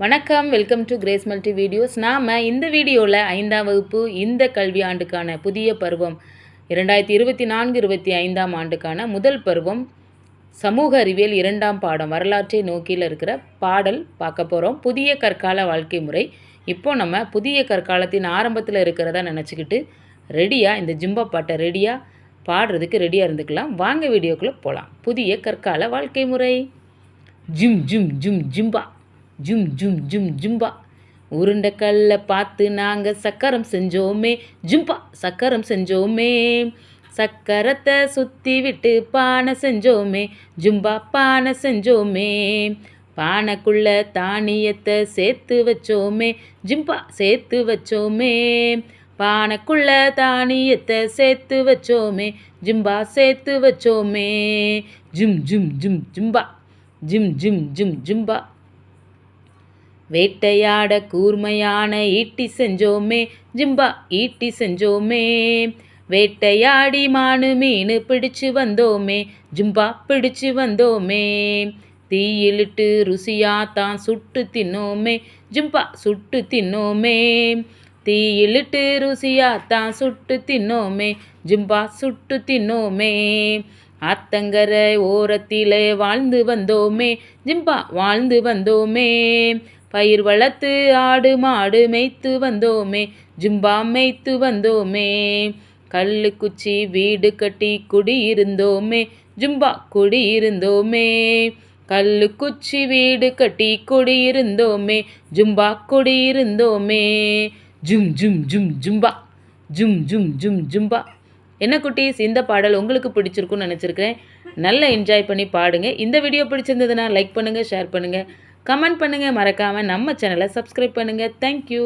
வணக்கம் welcome to Grace multi videos நாம் இந்த வீடியோவில் ஐந்தாம் வகுப்பு இந்த கல்வி ஆண்டுக்கான புதிய பருவம் இரண்டாயிரத்தி இருபத்தி நான்கு இருபத்தி ஐந்தாம் ஆண்டுக்கான முதல் பருவம் சமூக அறிவியல் இரண்டாம் பாடம் வரலாற்றை நோக்கியில் இருக்கிற பாடல் பார்க்க போகிறோம் புதிய கற்கால வாழ்க்கை முறை. இப்போ நம்ம புதிய கற்காலத்தின் ஆரம்பத்தில் இருக்கிறதா நினச்சிக்கிட்டு ரெடியாக இந்த ஜிம்பா பாட்டை ரெடியாக பாடுறதுக்கு ரெடியாக இருந்துக்கலாம். வாங்க வீடியோக்குள்ளே போகலாம் புதிய கற்கால வாழ்க்கை முறை. ஜிம் ஜிம் ஜிம் ஜிம்பா. ஜும் ஜும் ஜும் ஜும்பா. உருண்டை கல்லை பார்த்து நாங்கள் சக்கரம் செஞ்சோமே. ஜும்பா சக்கரம் செஞ்சோமே. சக்கரத்தை சுற்றி விட்டு பானை செஞ்சோமே. ஜும்பா பானை செஞ்சோமே. பானைக்குள்ள தானியத்தை சேர்த்து வச்சோமே. ஜிம்பா சேர்த்து வச்சோமே. பானைக்குள்ள தானியத்தை சேர்த்து வச்சோமே. ஜிம்பா சேர்த்து வச்சோமே. ஜும் ஜும் ஜும் ஜும்பா. ஜிம் ஜிம் ஜிம் ஜும்பா. வேட்டையாட கூர்மையான ஈட்டி செஞ்சோமே ஜிம்பா ஈட்டி செஞ்சோமே. வேட்டையாடி மானு மீன் பிடிச்சு வந்தோமே ஜிம்பா பிடிச்சு வந்தோமே. தீயிலிட்டு ருசியா தான் சுட்டு தின்னோமே ஜிம்பா சுட்டு தின்னோமே. தீயிலிட்டு ருசியா தான் சுட்டு தின்னோமே ஜிம்பா சுட்டு தின்னோமே. ஆத்தங்கரை ஓரத்திலே வாழ்ந்து வந்தோமே ஜிம்பா வாழ்ந்து வந்தோமே. பயிர் வளர்த்து ஆடு மாடு மேய்த்து வந்தோமே ஜும்பா மேய்த்து வந்தோமே. கல்லு குச்சி வீடு கட்டி குடியிருந்தோமே ஜும்பா குடியிருந்தோமே. கல்லு குச்சி வீடு கட்டி குடியிருந்தோமே ஜும்பா குடியிருந்தோமே. ஜும் ஜும் ஜும் ஜும்பா. ஜும் ஜும் ஜும் ஜும்பா. என்ன குட்டீஸ் இந்த பாடல் உங்களுக்கு பிடிச்சிருக்குன்னு நினச்சிருக்கிறேன். நல்லா என்ஜாய் பண்ணி பாடுங்க. இந்த வீடியோ பிடிச்சிருந்ததுன்னா லைக் பண்ணுங்கள் ஷேர் பண்ணுங்கள் கமெண்ட் பண்ணுங்கள் மறக்காமல் நம்ம சேனலை சப்ஸ்கிரைப் பண்ணுங்கள் தேங்க்யூ